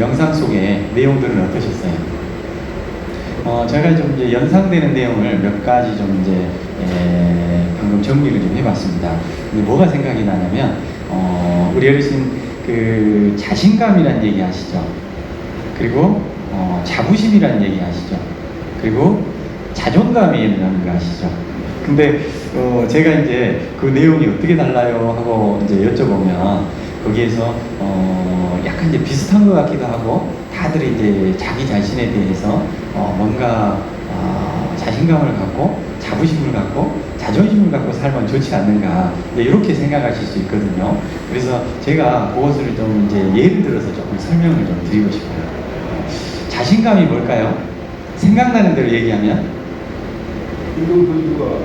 영상 속의 내용들은 어떠셨어요? 어, 제가 좀 이제 연상되는 내용을 몇 가지 좀 이제 에, 방금 정리를 좀 해봤습니다. 근데 뭐가 생각이 나냐면 어, 우리 어르신 그 자신감이란 얘기 아시죠? 그리고 어, 자부심이란 얘기 아시죠? 그리고 자존감이라는 거 아시죠? 근데 어, 제가 이제 그 내용이 어떻게 달라요 하고 이제 여쭤보면 거기에서 어, 약간 이제 비슷한 것 같기도 하고 다들 이제 자기 자신에 대해서 어, 뭔가 어, 자신감을 갖고 자부심을 갖고 자존심을 갖고 살면 좋지 않는가 이제 이렇게 생각하실 수 있거든요. 그래서 제가 그것을 좀 이제 예를 들어서 조금 설명을 좀 드리고 싶어요. 자신감이 뭘까요? 생각나는 대로 얘기하면 운동 선수가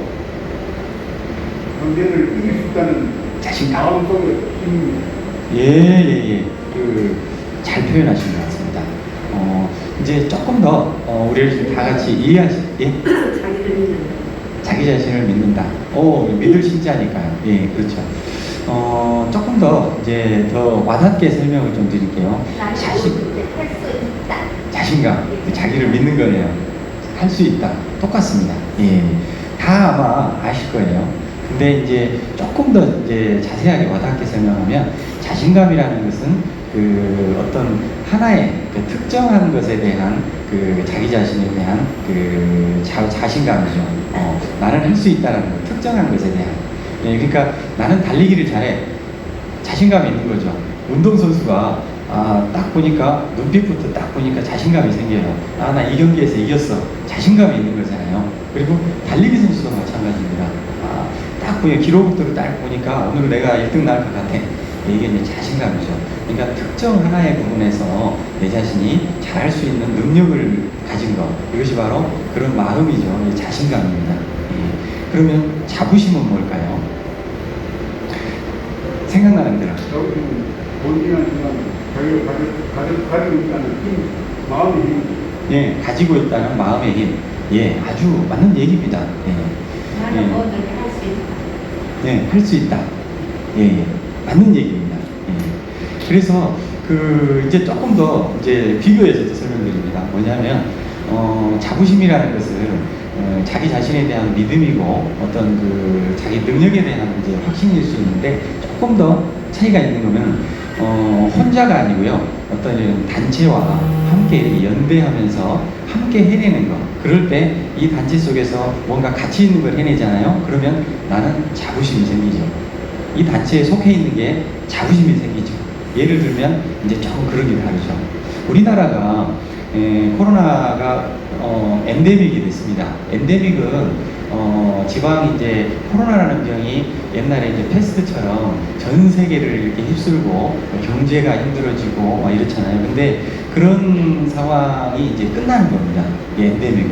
상대를 이길 수 있다는 자신감. 마음속에 힘 예예 예. 그 잘 표현하신 것 같습니다. 어, 이제 조금 더 어, 우리 어르신 다 같이 이해하시 예? 자기를 믿는 자기 자신을 믿는다. 오, 믿을 신자니까요. 예, 그렇죠. 어, 조금 더 이제 더 와닿게 설명을 좀 드릴게요. 자신, 할수 있다. 자신감, 그 자기를 믿는 거네요. 할 수 있다. 똑같습니다. 예. 다 아마 아실 거예요. 근데 이제 조금 더 이제 자세하게 와닿게 설명하면 자신감이라는 것은 그 어떤 하나의 그 특정한 것에 대한 그 자기 자신에 대한 그 자, 자신감이죠. 어, 나는 할 수 있다라는 거, 특정한 것에 대한. 예, 그러니까 나는 달리기를 잘해. 자신감이 있는 거죠. 운동선수가 아, 딱 보니까 눈빛부터 딱 보니까 자신감이 생겨요. 아, 나 이 경기에서 이겼어. 자신감이 있는 거잖아요. 그리고 달리기 선수도 마찬가지입니다. 보니 기록부터를 딱 보니까 오늘 내가 1등 나올 것 같아. 이게 이제 자신감이죠. 그러니까 특정 하나의 부분에서 내 자신이 잘할 수 있는 능력을 가진 것. 이것이 바로 그런 마음이죠. 이 자신감입니다. 예. 그러면 자부심은 뭘까요? 생각나는 대로. 여기는 본인한 순간 자기가 가지고, 가지고, 가지고 있다는 힘, 마음의 힘 예, 가지고 있다는 마음의 힘. 예, 아주 맞는 얘기입니다. 예, 수 있다. 예, 할 수 있다. 예, 예, 맞는 얘기입니다. 예. 그래서 그 이제 조금 더 이제 비교해서 설명드립니다. 뭐냐면 어, 자부심이라는 것은 어, 자기 자신에 대한 믿음이고 어떤 그 자기 능력에 대한 이제 확신일 수 있는데 조금 더 차이가 있는 거는 어, 혼자가 아니고요. 어떤 이런 단체와 함께 연대하면서 함께 해내는 것. 그럴 때 이 단체 속에서 뭔가 가치 있는 걸 해내잖아요. 그러면 나는 자부심이 생기죠. 이 단체에 속해 있는 게 자부심이 생기죠. 예를 들면 이제 조금 그런 게 다르죠. 우리나라가 에, 코로나가 어, 엔데믹이 됐습니다. 엔데믹은 어, 지방 이제 코로나라는 병이 옛날에 이제 패스트처럼 전 세계를 이렇게 휩쓸고 뭐 경제가 힘들어지고 막 이렇잖아요. 근데 그런 상황이 이제 끝나는 겁니다. 이 엔데믹은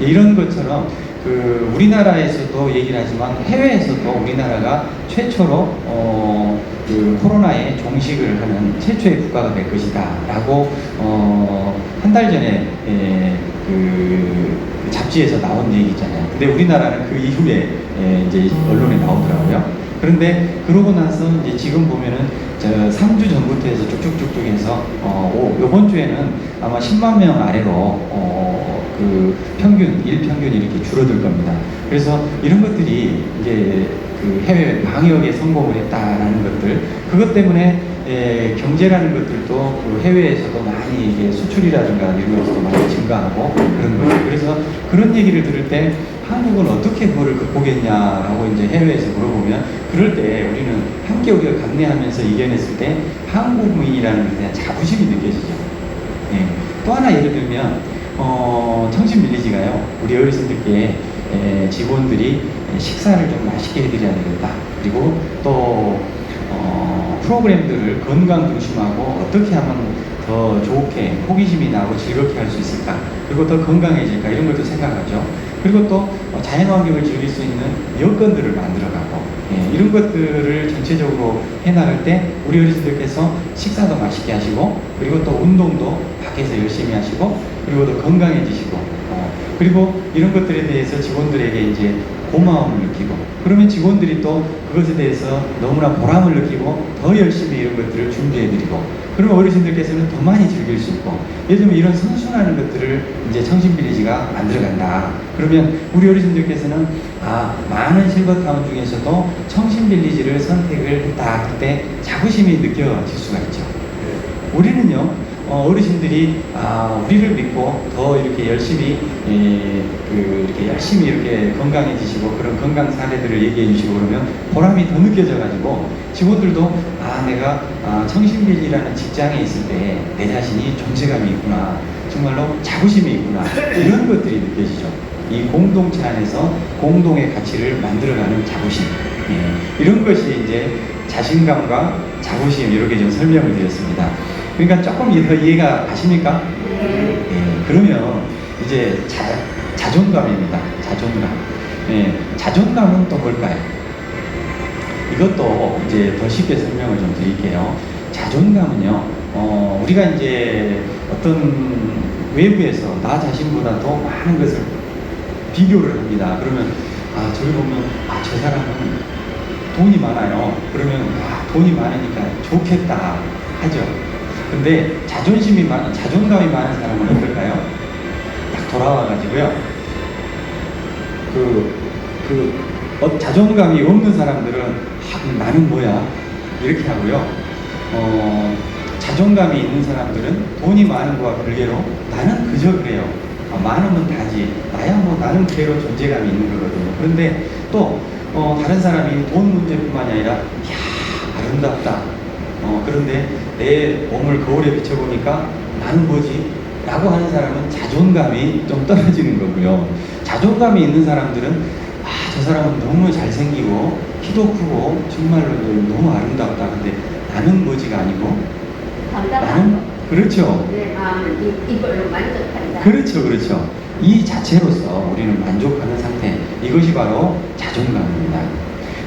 이런 것처럼 그 우리나라에서도 얘기를 하지만 해외에서도 우리나라가 최초로 어, 그 코로나에 종식을 하는 최초의 국가가 될 것이다 라고 어, 한 달 전에 에, 그 잡지에서 나온 얘기잖아요. 근데 우리나라는 그 이후에 에, 이제 언론에 나오더라고요. 그런데 그러고 나서 이제 지금 보면은 저 3주 전부터 해서 쭉쭉쭉쭉 해서 어, 오, 이번 주에는 아마 10만 명 아래로 어, 그 평균 일평균이 이렇게 줄어들 겁니다. 그래서 이런 것들이 이제 그 해외 방역에 성공을 했다라는 것들 그것 때문에 예, 경제라는 것들도 그 해외에서도 많이 이게 수출이라든가 이런 것들도 많이 증가하고 그런 거죠. 그래서 그런 얘기를 들을 때 한국은 어떻게 그거를 극복했냐라고 이제 해외에서 물어보면 그럴 때 우리는 함께 우리가 감내하면서 이겨 냈을 때 한국인이라는 것에 대한 자부심이 느껴지죠. 예. 또 하나 예를 들면 어, 청신 빌리지가요 우리 어르신들께 에, 직원들이 식사를 좀 맛있게 해드려야 되겠다. 그리고 또 어, 프로그램들을 건강 중심하고 어떻게 하면 더 좋게 호기심이 나고 즐겁게 할 수 있을까 그리고 더 건강해질까 이런 것도 생각하죠 그리고 또 어, 자연환경을 즐길 수 있는 여건들을 만들어가고 예, 이런 것들을 전체적으로 해나갈 때 우리 어르신들께서 식사도 맛있게 하시고 그리고 또 운동도 밖에서 열심히 하시고 그리고 더 건강해지시고 어, 그리고 이런 것들에 대해서 직원들에게 이제 고마움을 느끼고 그러면 직원들이 또 그것에 대해서 너무나 보람을 느끼고 더 열심히 이런 것들을 준비해드리고 그러면 어르신들께서는 더 많이 즐길 수 있고 예를 들면 이런 선순하는 것들을 이제 청신빌리지가 만들어간다. 그러면 우리 어르신들께서는 아 많은 실버타운 중에서도 청신빌리지를 선택을 했다 그때 자부심이 느껴질 수가 있죠. 우리는요 어, 어르신들이 아, 우리를 믿고 더 이렇게 열심히 예, 그 열심히 이렇게 건강해지시고 그런 건강 사례들을 얘기해 주시고 그러면 보람이 더 느껴져 가지고 직원들도 아 내가 아, 청신빌리라는 직장에 있을 때 내 자신이 존재감이 있구나 정말로 자부심이 있구나 이런 것들이 느껴지죠. 이 공동체 안에서 공동의 가치를 만들어가는 자부심 예, 이런 것이 이제 자신감과 자부심 이렇게 좀 설명을 드렸습니다. 그러니까 조금 더 이해가 가십니까? 네. 예, 그러면 이제 자, 자존감입니다. 자존감. 예, 자존감은 또 뭘까요? 이것도 이제 더 쉽게 설명을 좀 드릴게요. 자존감은요, 어, 우리가 이제 어떤 외부에서 나 자신보다 더 많은 것을 비교를 합니다. 그러면, 아, 저기 보면, 아, 저 사람은 돈이 많아요. 그러면, 아, 돈이 많으니까 좋겠다. 하죠. 근데 자존심이 많은, 자존감이 많은 사람은 어떨까요? 딱 돌아와가지고요. 그, 그, 어, 자존감이 없는 사람들은, 아, 나는 뭐야? 이렇게 하고요. 어, 자존감이 있는 사람들은 돈이 많은 거와 별개로 나는 그저 그래요. 아, 많으면 다지. 나야 뭐 나는 그대로 존재감이 있는 거거든요. 그런데 또, 어, 다른 사람이 돈 문제뿐만이 아니라, 이야, 아름답다. 어, 그런데 내 몸을 거울에 비춰보니까 나는 뭐지? 라고 하는 사람은 자존감이 좀 떨어지는 거고요. 자존감이 있는 사람들은 아, 저 사람은 너무 잘생기고 키도 크고 정말로 너무 아름답다. 근데 나는 뭐지가 아니고 나는 거. 그렇죠. 내 마음은 이, 이걸로 만족한다. 그렇죠, 그렇죠. 이 자체로서 우리는 만족하는 상태. 이것이 바로 자존감입니다.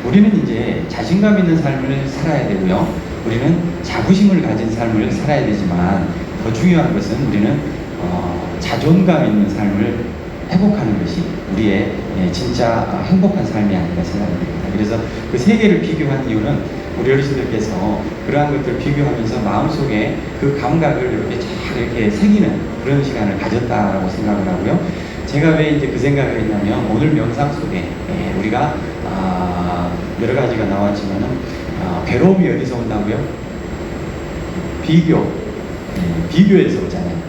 우리는 이제 자신감 있는 삶을 살아야 되고요. 우리는 자부심을 가진 삶을 살아야 되지만 더 중요한 것은 우리는 어, 자존감 있는 삶을 회복하는 것이 우리의 예, 진짜 아, 행복한 삶이 아닌가 생각합니다. 그래서 그 세 개를 비교한 이유는 우리 어르신들께서 그러한 것들을 비교하면서 마음속에 그 감각을 이렇게 잘 이렇게 새기는 그런 시간을 가졌다라고 생각을 하고요. 제가 왜 이제 그 생각을 했냐면 오늘 명상 속에 예, 우리가 아, 여러 가지가 나왔지만은 아, 괴로움이 어디서 온다고요? 비교, 예, 비교에서 오잖아요.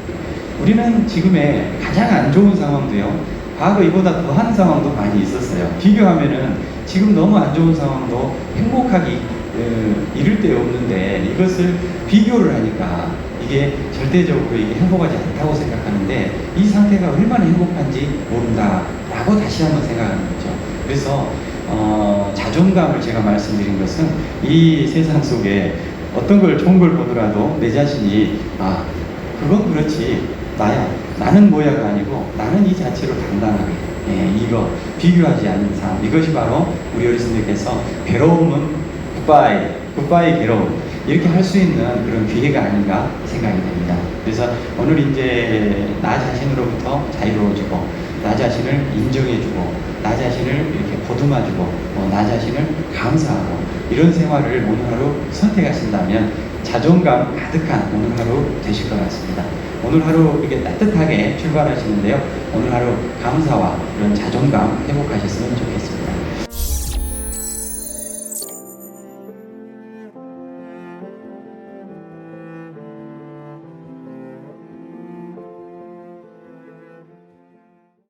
우리는 지금의 가장 안 좋은 상황도요. 과거 이보다 더한 상황도 많이 있었어요. 비교하면은 지금 너무 안 좋은 상황도 행복하기 어, 이를 데 없는데 이것을 비교를 하니까 이게 절대적으로 이게 행복하지 않다고 생각하는데 이 상태가 얼마나 행복한지 모른다라고 다시 한번 생각하는 거죠. 그래서 어, 자존감을 제가 말씀드린 것은 이 세상 속에 어떤 걸 좋은 걸 보더라도 내 자신이 아 그건 그렇지 나야 나는 뭐야가 아니고 나는 이 자체로 단단하게 예, 이거 비교하지 않는 삶 이것이 바로 우리 어르신들께서 괴로움은 굿바이 굿바이 괴로움 이렇게 할 수 있는 그런 기회가 아닌가 생각이 됩니다. 그래서 오늘 이제 나 자신으로부터 자유로워지고 나 자신을 인정해주고 나 자신을 이렇게 보듬어주고 어, 나 자신을 감사하고 이런 생활을 오늘 하루 선택하신다면 자존감 가득한 오늘 하루 되실 것 같습니다. 오늘 하루 이렇게 따뜻하게 출발하시는데요. 오늘 하루 감사와 이런 자존감 회복하셨으면 좋겠습니다.